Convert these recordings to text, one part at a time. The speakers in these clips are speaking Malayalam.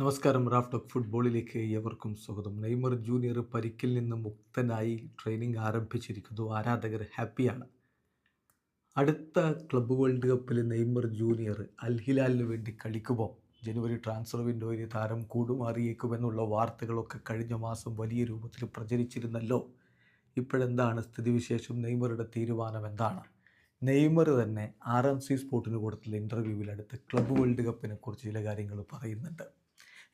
നമസ്കാരം റാഫ് ടോക്ക് ഫുട്ബോളിലേക്ക് ഏവർക്കും സ്വാഗതം. നെയ്മർ ജൂനിയർ പരിക്കിൽ നിന്ന് മുക്തനായി ട്രെയിനിങ് ആരംഭിച്ചിരിക്കുന്നു. ആരാധകർ ഹാപ്പിയാണ്. അടുത്ത ക്ലബ് വേൾഡ് കപ്പിൽ നെയ്മർ ജൂനിയർ അൽഹിലാലിന് വേണ്ടി കളിക്കുമ്പോൾ ജനുവരി ട്രാൻസ്ഫർ വിൻഡോയിൽ താരം കൂടുമാറിയേക്കുമെന്നുള്ള വാർത്തകളൊക്കെ കഴിഞ്ഞ മാസം വലിയ രൂപത്തിൽ പ്രചരിച്ചിരുന്നല്ലോ. ഇപ്പോഴെന്താണ് സ്ഥിതിവിശേഷം? നെയ്മറുടെ തീരുമാനം എന്താണ്? നെയ്മർ തന്നെ ആർ എം സി സ്പോർട്ടിന് കൊടുത്തുള്ള ഇന്റർവ്യൂവിൽ അടുത്ത് ക്ലബ് വേൾഡ് കപ്പിനെ കുറിച്ച് ചില കാര്യങ്ങൾ പറയുന്നുണ്ട്.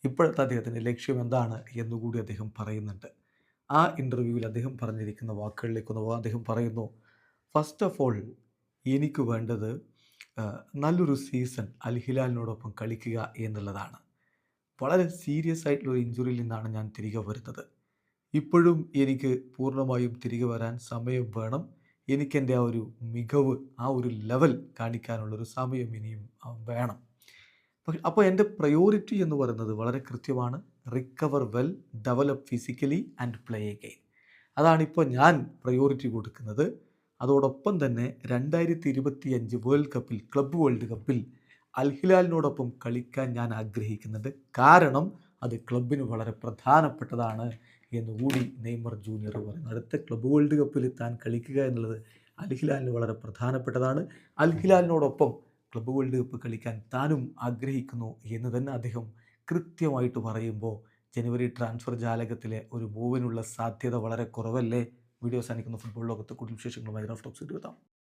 ഇപ്പോഴത്തെ അദ്ദേഹത്തിന്റെ ലക്ഷ്യം എന്താണ് എന്നുകൂടി അദ്ദേഹം പറയുന്നുണ്ട്. ആ ഇന്റർവ്യൂവിൽ അദ്ദേഹം പറഞ്ഞിരിക്കുന്ന വാക്കുകളിലേക്ക് പോകാം. അദ്ദേഹം പറയുന്നു ഫസ്റ്റ് ഓഫ് ഓൾ എനിക്ക് വേണ്ടത് നല്ലൊരു സീസൺ അൽ ഹിലാലിനോടൊപ്പം കളിക്കുക എന്നുള്ളതാണ്. വളരെ സീരിയസ് ആയിട്ടുള്ള ഇഞ്ചുറിയിൽ നിന്നാണ് ഞാൻ തിരികെ വരുന്നത്. ഇപ്പോഴും എനിക്ക് പൂർണമായും തിരികെ വരാൻ സമയം വേണം. എനിക്കെന്റെ ആ ഒരു മികവ് ആ ഒരു ലെവൽ കാണിക്കാനുള്ളൊരു സമയം ഇനിയും വേണം. പക്ഷെ അപ്പോൾ എന്റെ പ്രയോറിറ്റി എന്ന് പറയുന്നത് വളരെ കൃത്യമാണ്. Recover well develop physically and play game അതാണിപ്പോൾ ഞാൻ പ്രയോറിറ്റി കൊടുക്കുന്നത്. അതോടൊപ്പം തന്നെ രണ്ടായിരത്തി ഇരുപത്തി അഞ്ച് വേൾഡ് കപ്പിൽ ക്ലബ്ബ് വേൾഡ് കപ്പിൽ അൽഹിലാലിനോടൊപ്പം കളിക്കാൻ ഞാൻ ആഗ്രഹിക്കുന്നുണ്ട്. കാരണം അത് ക്ലബിന് വളരെ പ്രധാനപ്പെട്ടതാണ് എന്നുകൂടി നെയ്മർ ജൂനിയർ പറയുന്നു. അടുത്ത ക്ലബ്ബ് വേൾഡ് കപ്പിൽ താൻ കളിക്കുക എന്നുള്ളത് അൽഹിലാലിന് വളരെ പ്രധാനപ്പെട്ടതാണ്. അൽ ഹിലാലിനോടൊപ്പം ക്ലബ്ബ് വേൾഡ് കപ്പ് കളിക്കാൻ താനും ആഗ്രഹിക്കുന്നു എന്ന് തന്നെ അദ്ദേഹം കൃത്യമായിട്ട് പറയുമ്പോൾ ജനുവരി ട്രാൻസ്ഫർ ജാലകത്തിലെ ഒരു മൂവിനുള്ള സാധ്യത വളരെ കുറവല്ലേ? വീഡിയോ അവസാനിക്കുന്ന. ഫുട്ബോൾ ലോകത്ത് കൂടുതൽ വിശേഷങ്ങളുമായി റഫ് ടോക്സ് എത്താം